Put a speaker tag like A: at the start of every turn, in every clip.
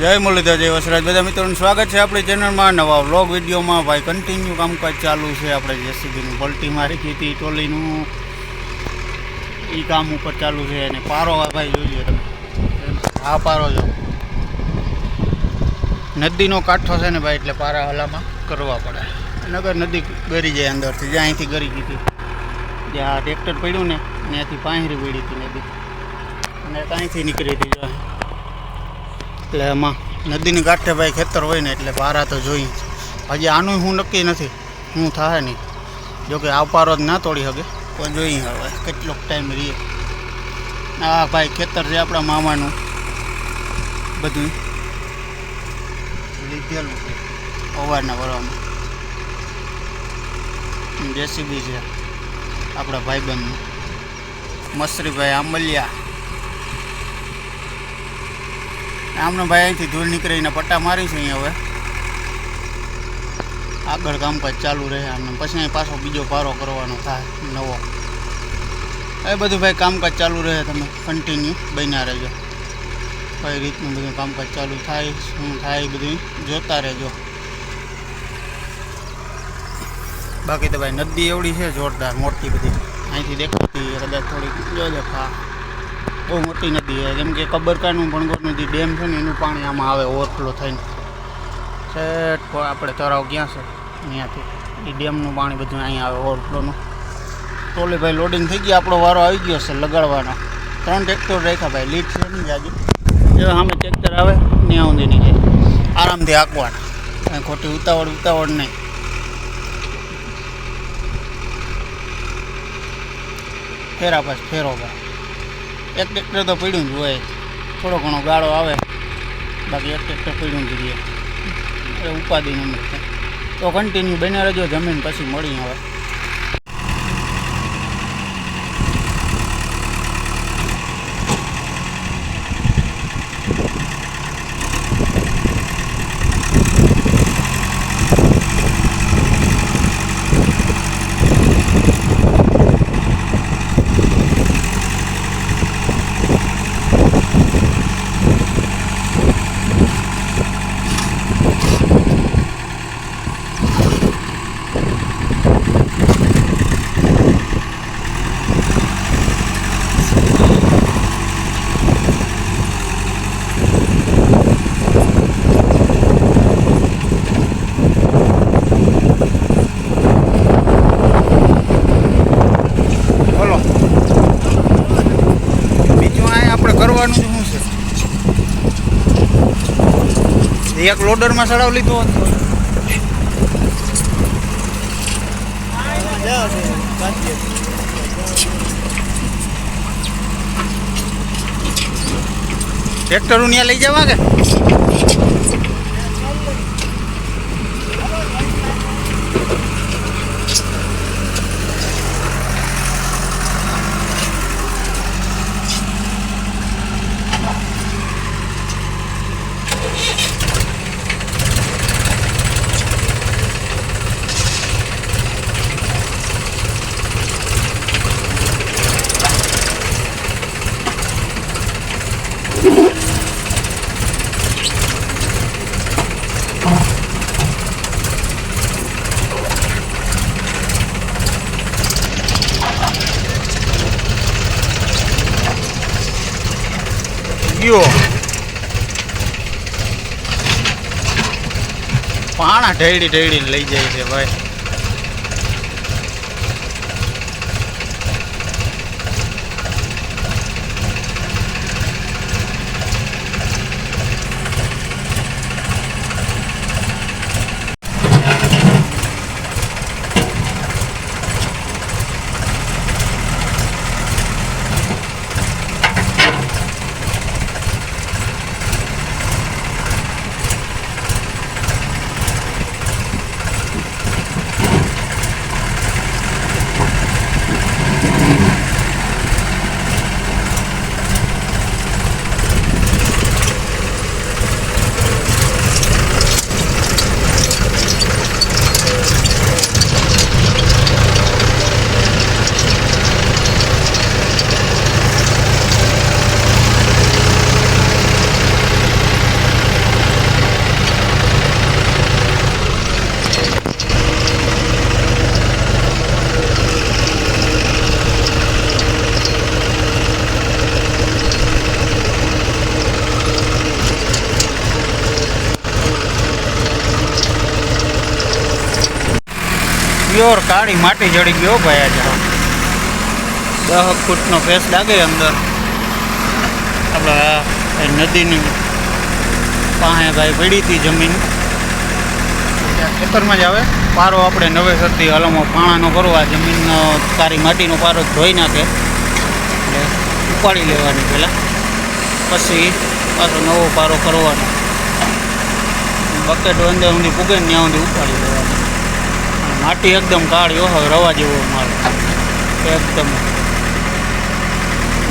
A: જય મુરલીધર, જય વસરાજ. બધા મિત્રોનું સ્વાગત છે આપણી ચેનલમાં. નવા વ્લોગ, વિડીયોમાં ભાઈ કન્ટિન્યુ કામકાજ ચાલુ છે. આપણે જેસીબીનું પલટી મારી હતી ટોલીનું. એ કામ ઉપર ચાલુ છે અને પારો ભાઈ જોઈએ તમે. હા પારો જો. નદીનો કાંઠો છે ને ભાઈ, એટલે પારા હલામાં કરવા પડે. નગર નદી ગરી જાય અંદરથી. જ્યાં અહીંથી ગરી ગઈ હતી. જ્યાં ટ્રેક્ટર પડ્યું ને, ત્યાંથી પાંહરી પડી હતી નદી. અને ત્યાંથી નીકળી હતી. એટલે એમાં નદીની કાંઠે ભાઈ ખેતર હોય ને એટલે પારા તો જોઈ. હજી આનું હું નક્કી નથી. હું થાય નહીં. જોકે આ પારો જ ના તોડી શકે પણ જોઈ હવે કેટલોક ટાઈમ રહીએ. આ ભાઈ ખેતર છે આપણા મામાનું. બધું લીધેલું છે. અવારના વરવામાં જેસીબી છે. આપણા ભાઈબંધનું. મસરીભાઈ આંબલિયા. આમને ભાઈ અહીંથી ધૂળ નીકળીને પટ્ટા મારી છે અહીંયા હવે. આગળ કામકાજ ચાલુ રહે આમને. પછી અહીં પાછો બીજો પારો કરવાનો થાય, નવો. એ બધું ભાઈ કામકાજ ચાલુ રહે તમે કન્ટિન્યુ બન્યા રહેજો. કઈ રીતનું બધું કામકાજ ચાલુ થાય, શું થાય એ બધું જોતા રહેજો. બાકી તો ભાઈ નદી એવડી છે, જોરદાર, મોટી બધી. અહીંથી દેખાતી કદાચ થોડીક જોજો, હા. બહુ મોટી નદી છે. કેમ કે કબરકાનું ભણગોર નદી, ડેમ છે ને, એનું પાણી આમાં આવે ઓવરફ્લો થઈને. છેટ આપણે તળાવ ક્યાં છે? અહીંયાથી. એ ડેમનું પાણી બધું અહીંયા આવે ઓવરફ્લોનું ટોલી ભાઈ લોડિંગ થઈ ગઈ આપણો વારો આવી ગયો છે લગાડવાનો. ત્રણ ટ્રેક્ટર રાખ્યા ભાઈ. લીટ છે નહીં જાજુ. જો સામે ટ્રેક્ટર આવે, ત્યાં સુધી નહીં જાય આરામથી હાંકવાના. કાંઈ ખોટી ઉતાવળ ઉતાવળ નહીં. ફેરા પાછ, ફેરો ભાઈ. એક ટ્રેક્ટર તો પડ્યું જ હોય. થોડો ઘણો ગાળો આવે. બાકી એક ટ્રેક્ટર પડ્યું જ રહે. એ ઉપાધિ નંબર તો કન્ટિન્યુ બને રહેજો, જમીન પછી મળી હવે બોલો બીજું આ આપણે કરવાનું શું છે એક લોડરમાં ચડાવ લીધો હતો. ટ્રેક્ટર ત્યાં લઈ જવા કે ગયો. પાણા ઢેડી ઢેડીને લઈ જાય છે ભાઈ. પ્યોર કાળી માટી જડી ગયો ભાઈ આજે. દસ ફૂટનો ફેસ લાગે અંદર. આપણે નદીની પાસે ભાઈ પડી હતી જમીન. ખેતરમાં જ આવે. પારો આપણે નવેસરથી હલમો પાણાનો કરવા જમીનનો કાળી માટીનો પારો ધોઈ નાખે. એટલે ઉપાડી લેવાની પહેલાં. પછી પાછો નવો પારો કરવાનો. બકેટ અંદર ઊંધી પૂગે ત્યાં સુધી ઉપાડી લેવાની. માટી એકદમ કાળી ઓહો રવા જેવો માલ એકદમ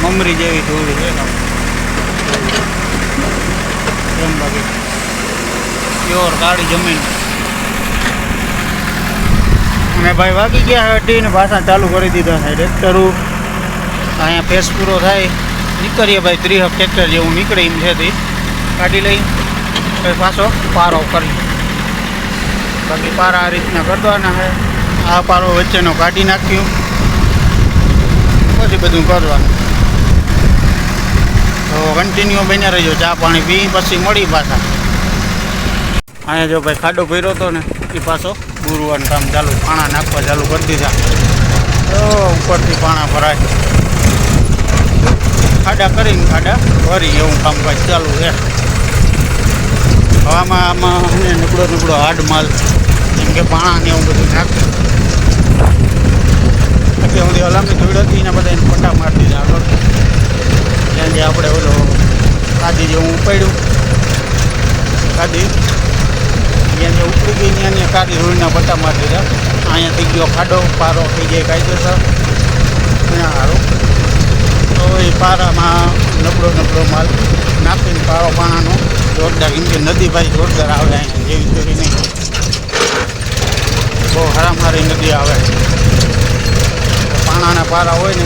A: મમરી જેવી ધૂળી છે એમ બાકી. પ્યોર કાળી જમીન. અને ભાઈ વાગી ગયા ટીને પાછા ચાલુ કરી દીધા છે ટ્રેક્ટરું અહીંયા ફેસ પૂરો થાય. નીકળીએ ભાઈ ત્રીસ ટ્રેક્ટર જેવું નીકળે એમ છે તે. કાઢી લઈ. પાછો પારો કરી. બાકી પારા આ રીતના કરવાના છે. આ પારો વચ્ચેનો કાઢી નાખ્યું. પછી બધું કરવાનું. તો કન્ટિન્યુ બન્યા રહેજો. ચા પાણી પી, પછી મળી પાછા. અહીંયા જો ભાઈ ખાડો ભર્યો હતો ને, એ પાછો ગુરુવાનું કામ ચાલુ, પાણા નાખવા ચાલુ કરી દીધા. તો ઉપરથી પાણા ભરાય. ખાડા કરીને ખાડા ભરી એવું કામકાજ ચાલુ છે. આમાં છે ને નીકળો નીકળો હાડ માલ જેમ કે પાણા ને એવું બધું નાખે. એટલે હું હલામણી ધૂળ હતી, એના બધા એને પટ્ટા મારી દીધા આગળ. ત્યાં જે આપણે ઓલો કાદી જેવું ઉપાડ્યું કાદી ત્યાં જે ઉપડી ગઈ ત્યાં કાદી રોડના પટ્ટા મારી દીધા અહીંયા થઈ ગયો ખાડો, પારો થઈ જાય કાયદેસર. ત્યાં સારું તો એ પારામાં નબળો નબળો માલ નાખીને પારો પાણાનો જોરદાર કેમ કે નદી ભાઈ જોરદાર આવે અહીંયા, જેવી ચોરી નહીં. બહુ હરામારી નદી આવે. પાણાના પારા હોય ને,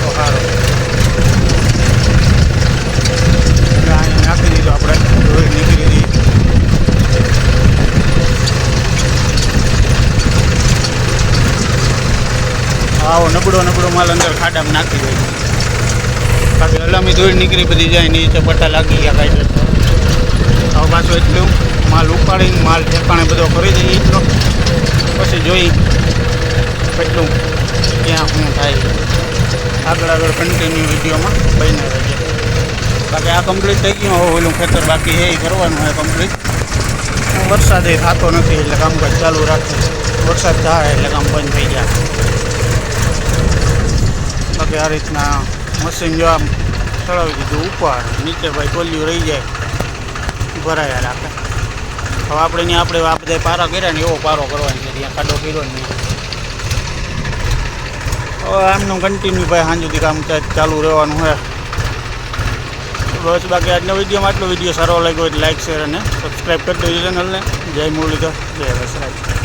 A: તો સારો અહીંયા નાખી દીધું આપણે ધોઈ નીકળી રહી આવો, નબળો નબળો માલ અંદર ખાડામાં નાખી દે. બાકી હલામી ધોઈ નીકળી, બધી જાય ને એ ચપટા લાગી ગયા કાંઈ હવે પાછું એટલું માલ ઉપાડીને માલ ઠેકાણે બધો કરી દઈએ એટલો પછી જોઈ કેટલું ક્યાં શું થાય. આગળ આગળ કન્ટિન્યુ વિડીયોમાં બની રહીએ બાકી આ કમ્પ્લીટ થઈ ગયું. હવે ઓલું ખેતર બાકી એ કરવાનું હોય કમ્પ્લીટ વરસાદ એ થતો નથી એટલે કામકાજ ચાલુ રાખે વરસાદ થાય એટલે કામ બંધ થઈ જાય. બાકી આ રીતના મશીન જો આમ ચડાવી દીધું ઉપર નીચે ભાઈ કોલ્યું રહી જાય. ભરાયા રાખે હવે આપણે ને આપણે આ બધા પારા કર્યા ને એવો પારો કરવાનો છે, ત્યાં ખાડો કર્યો ને. હવે આમનું કન્ટિન્યુ ભાઈ સાંજ સુધી કામ ચાલુ રહેવાનું હોય બસ બાકી આજના વિડીયોમાં આટલો વીડિયો સારો લાગ્યો હોય લાઈક શેર અને સબસ્ક્રાઈબ કરી દેજો ચેનલને જય મુરલીધર, જય વસરાજ.